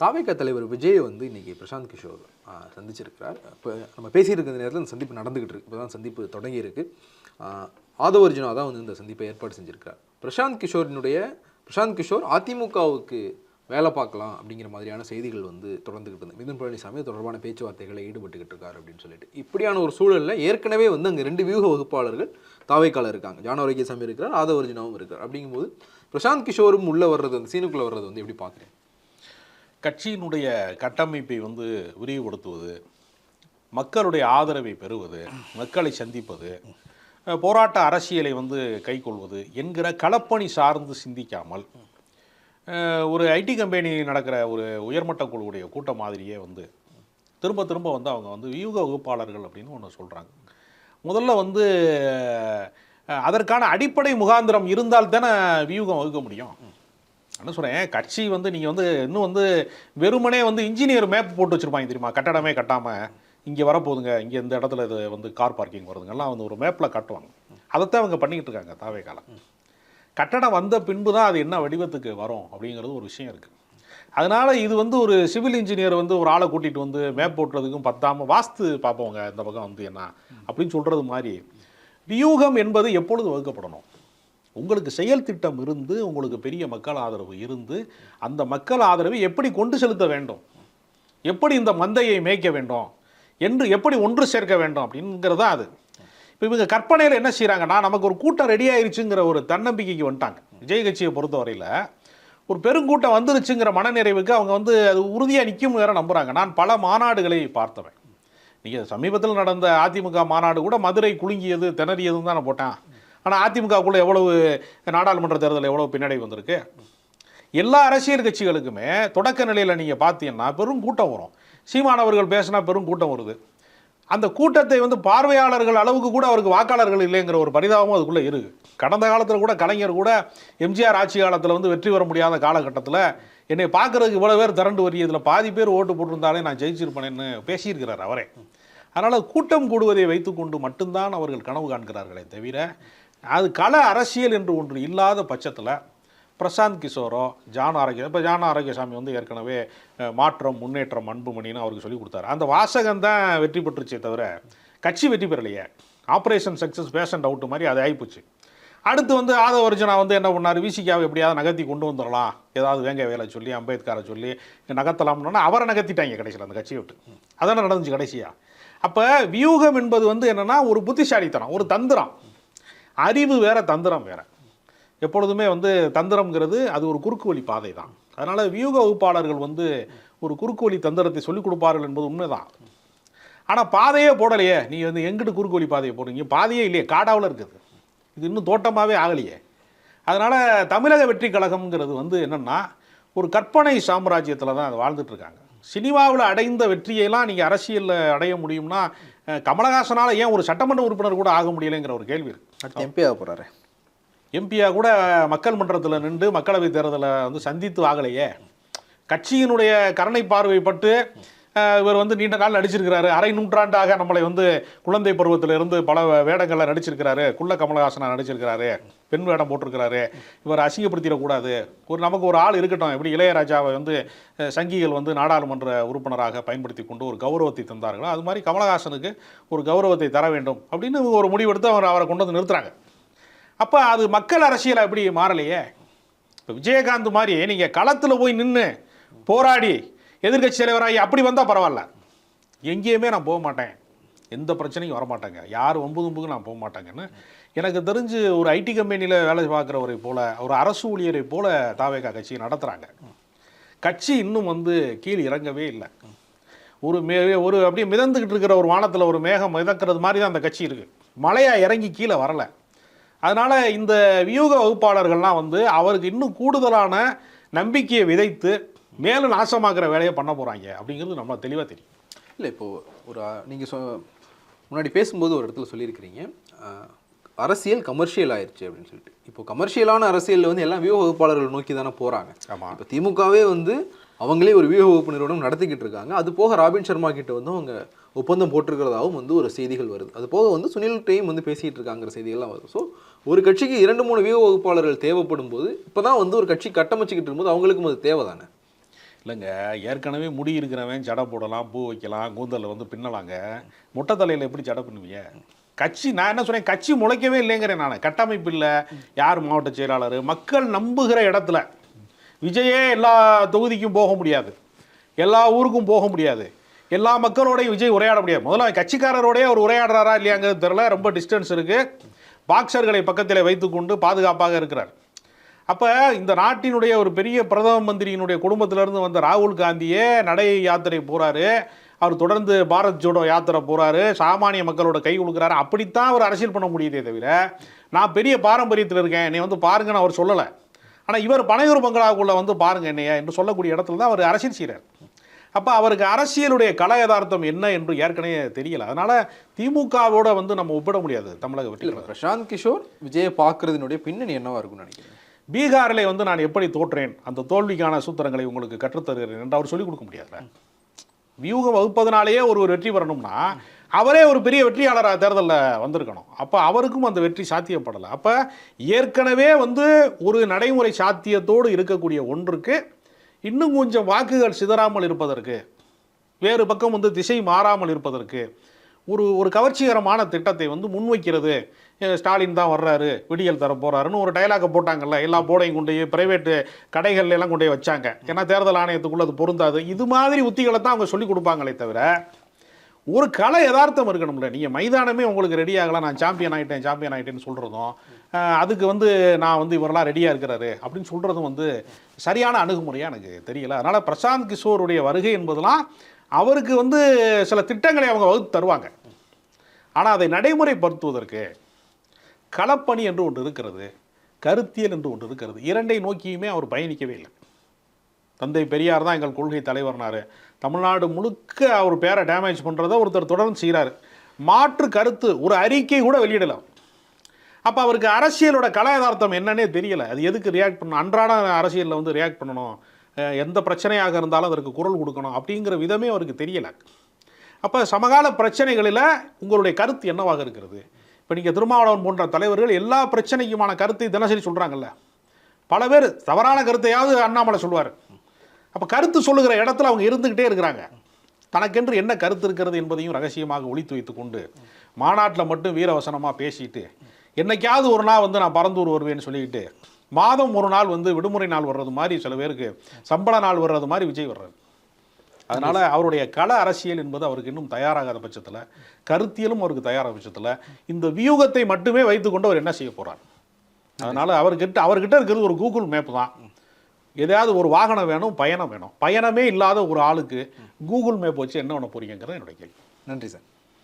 தாவேக்கா தலைவர் விஜய் வந்து இன்றைக்கி பிரசாந்த் கிஷோர் சந்திச்சிருக்கிறார். இப்போ நம்ம பேசிட்டு இருக்கிற நேரத்தில் இந்த சந்திப்பு நடந்துகிட்டு இருக்கு. இப்போ தான் சந்திப்பு தொடங்கியிருக்கு ஆதவர்ஜுனா தான் வந்து இந்த சந்திப்பை ஏற்பாடு செஞ்சுருக்கார் பிரசாந்த் கிஷோரினுடைய பிரசாந்த் கிஷோர் அதிமுகவுக்கு வேலை பார்க்கலாம் அப்படிங்கிற மாதிரியான செய்திகள் வந்து தொடர்ந்துகிட்டு இருந்தது மிதுன் பழனிசாமி தொடர்பான பேச்சுவார்த்தைகளை ஈடுபட்டுக்கிட்டு இருக்காரு அப்படின்னு சொல்லிட்டு. இப்படியான ஒரு சூழலில் ஏற்கனவே வந்து அங்கே ரெண்டு வியூக வகுப்பாளர்கள் தாவைக்கால இருக்காங்க. ஜான சாமி இருக்கிறார் ஆதவர்ஜுனாவும் இருக்கிறார். அப்படிங்கும்போது பிரசாந்த் கிஷோரும் உள்ளே வர்றது அந்த சீனுக்குள்ளே வர்றது வந்து எப்படி பார்க்குறேன் கட்சியினுடைய கட்டமைப்பை வந்து விரிவுபடுத்துவது மக்களுடைய ஆதரவை பெறுவது மக்களை சந்திப்பது போராட்ட அரசியலை வந்து கைக்கொள்வது என்கிற களப்பணி சார்ந்து சிந்திக்காமல் ஒரு ஐடி கம்பெனி நடக்கிற ஒரு உயர்மட்ட குழுவுடைய கூட்டம் மாதிரியே வந்து திரும்ப திரும்ப வந்து அவங்க வந்து வியூக வகுப்பாளர்கள் அப்படின்னு ஒன்று சொல்கிறாங்க முதல்ல வந்து அதற்கான அடிப்படை முகாந்திரம் இருந்தால் தானே வியூகம் வகுக்க முடியும். என்ன சொல்கிறேன் கட்சி வந்து நீங்கள் வந்து இன்னும் வந்து வெறுமனே வந்து இன்ஜினியர் மேப் போட்டு வச்சுருப்பாங்க தெரியுமா? கட்டடமே கட்டாமல் இங்கே வரப்போகுதுங்க இங்கே இந்த இடத்துல இது வந்து கார் பார்க்கிங் வருதுங்கெல்லாம் வந்து ஒரு மேப்பில் காட்டுவாங்க. அதைத்தான் அவங்க பண்ணிக்கிட்டு இருக்காங்க தாவே காலம் கட்டடம் வந்த பின்பு தான் அது என்ன வடிவத்துக்கு வரும் அப்படிங்கிறது ஒரு விஷயம் இருக்குது அதனால் இது வந்து ஒரு சிவில் இன்ஜினியர் வந்து ஒரு ஆளை கூட்டிகிட்டு வந்து மேப் போட்டுறதுக்கும் பத்தாமல் வாஸ்து பார்ப்போங்க இந்த பக்கம் வந்து என்ன அப்படின்னு சொல்கிறது மாதிரி. வியூகம் என்பது எப்பொழுது வகுக்கப்படணும்? உங்களுக்கு செயல் திட்டம் இருந்து உங்களுக்கு பெரிய மக்கள் ஆதரவு இருந்து அந்த மக்கள் ஆதரவை எப்படி கொண்டு செலுத்த வேண்டும்? எப்படி இந்த மந்தையை மேய்க்க வேண்டும்? என்று எப்படி ஒன்று சேர்க்க வேண்டும் அப்படிங்கிறது தான் அது. இப்போ இவங்க கற்பனையில் என்ன செய்கிறாங்கன்னா நமக்கு ஒரு கூட்டம் ரெடி ஆயிருச்சுங்கிற ஒரு தன்னம்பிக்கைக்கு வந்துட்டாங்க. விஜய் கட்சியை பொறுத்தவரையில் ஒரு பெருங்கூட்டம் வந்துருச்சுங்கிற மனநிறைவுக்கு அவங்க வந்து அது உறுதியாக நிற்கும் வேற நம்புகிறாங்க நான் பல மாநாடுகளை பார்த்தவன். நீங்கள் சமீபத்தில் நடந்த அதிமுக மாநாடு கூட மதுரை குலுங்கியது திணறியதுன்னு தான் நான் போட்டேன். ஆனால் அதிமுகக்குள்ளே எவ்வளவு நாடாளுமன்ற தேர்தல் எவ்வளவு பின்னடை வந்திருக்கு? எல்லா அரசியல் கட்சிகளுக்குமே தொடக்க நிலையில் நீங்கள் பார்த்தீங்கன்னா பெரும் கூட்டம் வரும். சீமானவர்கள் பேசினா பெரும் கூட்டம் வருது. அந்த கூட்டத்தை வந்து பார்வையாளர்கள் அளவுக்கு கூட அவருக்கு வாக்காளர்கள் இல்லைங்கிற ஒரு பரிதாபமும் அதுக்குள்ளே இருக்குது கடந்த காலத்தில் கூட கலைஞர் கூட எம்ஜிஆர் ஆட்சி காலத்தில் வந்து வெற்றி பெற முடியாத காலகட்டத்தில் என்னை பார்க்குறதுக்கு இவ்வளோ பேர் திரண்டு வரியதில் பாதி பேர் ஓட்டு போட்டிருந்தாலே நான் ஜெயிச்சிருப்பேன்னு பேசியிருக்கிறார் அவரே. அதனால் கூட்டம் கூடுவதை வைத்துக்கொண்டு மட்டும்தான் அவர்கள் கனவு காண்கிறார்களே தவிர அது கள அரசியல் என்று ஒன்று இல்லாத பட்சத்தில் பிரசாந்த் கிஷோரோ ஜான் ஆரோக்கியம் இப்போ ஜான் ஆரோக்கியசாமி வந்து ஏற்கனவே மாற்றம் முன்னேற்றம் அன்புமணின்னு அவருக்கு சொல்லி கொடுத்தாரு. அந்த வாசகம் தான் வெற்றி பெற்றுச்சே தவிர கட்சி வெற்றி பெறலையே. ஆப்ரேஷன் சக்ஸஸ் பேஷண்ட் அவுட்டு மாதிரி அது ஆகிப்போச்சு அடுத்து வந்து ஆதவர்ஜனா வந்து என்ன பண்ணார்? விசிகாவை எப்படியாவது நகர்த்தி கொண்டு வந்துடலாம். ஏதாவது வேங்க வேலை சொல்லி அம்பேத்கரை சொல்லி நகர்த்தலாம்னு அவரை நகர்த்திட்டாங்க கடைசியில் அந்த கட்சியை விட்டு. அதான நடந்துச்சு கடைசியாக அப்போ வியூகம் என்பது வந்து என்னென்னா ஒரு புத்திசாலித்தனம் ஒரு தந்திரம். அறிவு வேற தந்திரம் வேற. எப்பொழுதுமே வந்து தந்திரம்ங்கிறது அது ஒரு குறுக்கு வழி பாதை தான். அதனால் வியூக வகுப்பாளர்கள் வந்து ஒரு குறுக்கு வழி தந்திரத்தை சொல்லிக் கொடுப்பார்கள் என்பது உண்மைதான். ஆனால் பாதையே போடலையே. நீ வந்து எங்கிட்டு குறுக்கு வழி பாதையை போடுறீங்க? பாதையே இல்லையே காடாவில் இருக்குது. இது இன்னும் தோட்டமாகவே ஆகலையே. அதனால் தமிழக வெற்றி கழகம்ங்கிறது வந்து என்னென்னா ஒரு கற்பனை சாம்ராஜ்யத்தில் தான் அது வாழ்ந்துட்டுருக்காங்க சினிமாவில் அடைந்த வெற்றியெல்லாம் நீங்கள் அரசியலில் அடைய முடியும்னா கமலஹாசனால் ஏன் ஒரு சட்டமன்ற உறுப்பினர் கூட ஆக முடியலைங்கிற ஒரு கேள்வி இருக்கு. அடுத்து எம்பி ஆக போகிறாரு எம்பியா கூட மக்கள் மன்றத்தில் நின்று மக்களவை தேர்தலை வந்து சந்தித்து ஆகலையே. கட்சியினுடைய கருணை பார்வைப்பட்டு இவர் வந்து நீண்ட நாள் நடிச்சிருக்கிறாரு. அரை நூற்றாண்டாக நம்மளை வந்து குழந்தை பருவத்திலிருந்து பல வேடங்களில் நடிச்சிருக்கிறாரு. குள்ள கமலஹாசனா நடிச்சிருக்கிறாரு. பெண் வேடம் போட்டிருக்கிறாரு. இவர் அசிங்கப்படுத்திடக்கூடாது. ஒரு நமக்கு ஒரு ஆள் இருக்கட்டும். எப்படி இளையராஜாவை வந்து சங்கிகள் வந்து நாடாளுமன்ற உறுப்பினராக பயன்படுத்தி கொண்டு ஒரு கௌரவத்தை தந்தார்களோ அது மாதிரி கமலஹாசனுக்கு ஒரு கௌரவத்தை தர வேண்டும் அப்படின்னு ஒரு முடிவெடுத்து அவர் அவரை கொண்டு வந்து நிறுத்துறாங்க. அப்போ அது மக்கள் அரசியலை அப்படி மாறலையே? இப்போ விஜயகாந்த் மாதிரி நீங்கள் களத்தில் போய் நின்று போராடி எதிர்க்கட்சி தலைவராகி அப்படி வந்தால் பரவாயில்ல. எங்கேயுமே நான் போக மாட்டேன். எந்த பிரச்சனையும் வர மாட்டேங்க. யார் ஒம்பது ஒம்புக்கு நான் போக மாட்டேங்கன்னு எனக்கு தெரிஞ்சு ஒரு ஐடி கம்பெனியில் வேலை பார்க்குறவரை போல ஒரு அரசு ஊழியரை போல் தாவேகா கட்சி நடத்துகிறாங்க கட்சி இன்னும் வந்து கீழ் இறங்கவே இல்லை. ஒரு மே ஒரு அப்படியே மிதந்துக்கிட்டு இருக்கிற ஒரு வானத்தில் ஒரு மேகம் மிதக்கிறது மாதிரி தான் அந்த கட்சி இருக்குது மலையாக இறங்கி கீழே வரலை. அதனால் இந்த வியூக வகுப்பாளர்கள்லாம் வந்து அவருக்கு இன்னும் கூடுதலான நம்பிக்கையை விதைத்து மேலும் நாசமாக்குற வேலையை பண்ண போகிறாங்க அப்படிங்கிறது நம்ம தெளிவாக தெரியும். இல்லை இப்போது ஒரு நீங்கள் சொ முன்னாடி பேசும்போது ஒரு இடத்துல சொல்லியிருக்கிறீங்க. அரசியல் கமர்ஷியல் ஆயிருச்சு அப்படின்னு சொல்லிட்டு. இப்போ கமர்ஷியலான அரசியலில் வந்து எல்லாம் வியூக வகுப்பாளர்கள் நோக்கி தானே போகிறாங்க ஆமாம் இப்போ திமுகவே வந்து அவங்களே ஒரு வியூக வகுப்பு நிறுவனம் நடத்திக்கிட்டு இருக்காங்க. அது போக ராபின் சர்மா கிட்ட வந்து அவங்க ஒப்பந்தம் போட்டிருக்கிறதாவும் வந்து ஒரு செய்திகள் வருது. அது போக வந்து சுனில் டெய்ம் வந்து பேசிகிட்டு இருக்காங்கிற செய்திகள்லாம் வருது. ஸோ ஒரு கட்சிக்கு இரண்டு மூணு வியூக வகுப்பாளர்கள் தேவைப்படும் போது இப்போ தான் வந்து ஒரு கட்சி கட்டமைச்சிக்கிட்டு இருக்கும்போது அவங்களுக்கும் அது தேவை தானே இல்லைங்க. ஏற்கனவே முடி இருக்கிறவன் ஜடை போடலாம் பூ வைக்கலாம் கூந்தலில் வந்து பின்னலாங்க. மொட்டை தலையில் எப்படி ஜடை பண்ணுவீங்க கட்சி நான் என்ன சொன்னேன்? கட்சி முளைக்கவே இல்லைங்கிறேன் நான். கட்டமைப்பு இல்லை. யார் மாவட்ட செயலாளர்? மக்கள் நம்புகிற இடத்துல விஜயே எல்லா தொகுதிக்கும் போக முடியாது. எல்லா ஊருக்கும் போக முடியாது. எல்லா மக்களோடையும் விஜய் உரையாட முடியாது. முதல்ல கட்சிக்காரரோடய அவர் உரையாடுறாரா இல்லையாங்கிறது தெரியல. ரொம்ப டிஸ்டன்ஸ் இருக்குது பாக்ஸர்களை பக்கத்தில் வைத்துக்கொண்டு பாதுகாப்பாக இருக்கிறார். அப்போ இந்த நாட்டினுடைய ஒரு பெரிய பிரதம மந்திரியினுடைய குடும்பத்திலிருந்து வந்த ராகுல் காந்தியே நடை யாத்திரை போகிறாரு அவர் தொடர்ந்து பாரத் ஜோடோ யாத்திரை போகிறாரு சாமானிய மக்களோட கை கொடுக்குறாரு. அப்படித்தான் அவர் அரசியல் பண்ண முடியுதே தவிர நான் பெரிய பாரம்பரியத்தில் இருக்கேன். என்னை வந்து பாருங்கன்னு அவர் சொல்லலை. ஆனால் இவர் பனையூர் பங்களாவுக்குள்ளே வந்து பாருங்க என்னைய என்று சொல்லக்கூடிய இடத்துல தான் அவர் அரசியல் செய்கிறார் அப்போ அவருக்கு அரசியலுடைய கல யதார்த்தம் என்ன என்று ஏற்கனவே தெரியல. அதனால திமுகவோட வந்து நம்ம ஒப்பிட முடியாது தமிழக வெற்றி பிரசாந்த் கிஷோர் விஜயை பார்க்கறதுனுடைய பின்னணி என்னவா இருக்கும்னு நினைக்கிறேன் பீகாரிலே வந்து நான் எப்படி தோற்றேன்? அந்த தோல்விக்கான சூத்திரங்களை உங்களுக்கு கற்றுத்தருகிறேன் என்று அவர் சொல்லிக் கொடுக்க முடியாதுல்ல. வியூகம் வகுப்பதனாலேயே ஒரு ஒரு வெற்றி பெறணும்னா அவரே ஒரு பெரிய வெற்றியாளராக தேர்தலில் வந்திருக்கணும். அப்போ அவருக்கும் அந்த வெற்றி சாத்தியப்படலை. அப்போ ஏற்கனவே வந்து ஒரு நடைமுறை சாத்தியத்தோடு இருக்கக்கூடிய ஒன்றுக்கு இன்னும் கொஞ்சம் வாக்குகள் சிதறாமல் இருப்பதற்கு வேறு பக்கம் வந்து திசை மாறாமல் இருப்பதற்கு ஒரு ஒரு கவர்ச்சிகரமான திட்டத்தை வந்து முன்வைக்கிறது. ஸ்டாலின் தான் வர்றாரு விடியல் தர போகிறாருன்னு ஒரு டயலாக போட்டாங்கல்ல எல்லா போர்டையும் கொண்டு போய் பிரைவேட்டு கடைகள்ல எல்லாம் கொண்டு போய் வச்சாங்க. ஏன்னா தேர்தல் ஆணையத்துக்குள்ளே அது பொருந்தாது. இது மாதிரி உத்திகளை தான் அவங்க சொல்லி கொடுப்பாங்களே தவிர ஒரு கலை யதார்த்தம் இருக்கணும்ல. நீங்கள் மைதானமே உங்களுக்கு ரெடி ஆகலாம் நான் சாம்பியன் ஆகிட்டேன் சாம்பியன் ஆகிட்டேன்னு சொல்கிறதும் அதுக்கு வந்து நான் வந்து இவரெல்லாம் ரெடியாக இருக்கிறாரு அப்படின்னு சொல்கிறதும் வந்து சரியான அணுகுமுறையாக எனக்கு தெரியல. அதனால் பிரசாந்த் கிஷோருடைய வருகை என்பதெல்லாம் அவருக்கு வந்து சில திட்டங்களை அவங்க வகுத்து தருவாங்க. ஆனால் அதை நடைமுறைப்படுத்துவதற்கு களப்பணி என்று ஒன்று இருக்கிறது கருத்தியல் என்று ஒன்று இருக்கிறது. இரண்டை நோக்கியுமே அவர் பயணிக்கவே இல்லை. தந்தை பெரியார் தான் எங்கள் கொள்கை தலைவர்னாரு. தமிழ்நாடு முழுக்க அவர் பேரை டேமேஜ் பண்ணுறத ஒருத்தர் தொடர்ந்து செய்கிறார் மாற்று கருத்து ஒரு அறிக்கை கூட வெளியிடலாம் அப்போ அவருக்கு அரசியலோட கலாயதார்த்தம் என்னன்னே தெரியலை. அது எதுக்கு ரியாக்ட் பண்ணணும்? அன்றாட அரசியலில் வந்து ரியாக்ட் பண்ணணும். எந்த பிரச்சனையாக இருந்தாலும் அதற்கு குரல் கொடுக்கணும் அப்படிங்கிற விதமே அவருக்கு தெரியல. அப்போ சமகால பிரச்சனைகளில் உங்களுடைய கருத்து என்னவாக இருக்கிறது? இப்போ நீங்கள் திருமாவளவன் போன்ற தலைவர்கள் எல்லா பிரச்சனைக்குமான கருத்தை தினசரி சொல்கிறாங்கல்ல பல பேர் தவறான கருத்தையாவது அண்ணாமலை சொல்லுவார். அப்போ கருத்து சொல்லுகிற இடத்துல அவங்க இருந்துக்கிட்டே இருக்கிறாங்க. தனக்கென்று என்ன கருத்து இருக்கிறது என்பதையும் ரகசியமாக ஒளித்து வைத்துக்கொண்டு மாநாட்டில் மட்டும் வீரவசனமாக பேசிட்டு என்னைக்காவது ஒரு நாள் வந்து நான் பறந்தூர் வருவேன்னு சொல்லிக்கிட்டு மாதம் ஒரு நாள் வந்து விடுமுறை நாள் வர்றது மாதிரி சில பேருக்கு சம்பள நாள் வர்றது மாதிரி விஜய் வர்றாரு. அதனால அவருடைய கள அரசியல் என்பது அவருக்கு இன்னும் தயாராகாத பட்சத்தில் கருத்தியலும் அவருக்கு தயாராக பட்சத்தில் இந்த வியூகத்தை மட்டுமே வைத்துக்கொண்டு அவர் என்ன செய்ய போறார்? அதனால அவர்கிட்ட அவர்கிட்ட இருக்கிறது ஒரு கூகுள் மேப் தான். எதையாவது ஒரு வாகனம் வேணும் பயணம் வேணும். பயணமே இல்லாத ஒரு ஆளுக்கு கூகுள் மேப் வச்சு என்ன பண்ண போறீங்கிறது என்னுடைய கேள்வி. நன்றி சார்.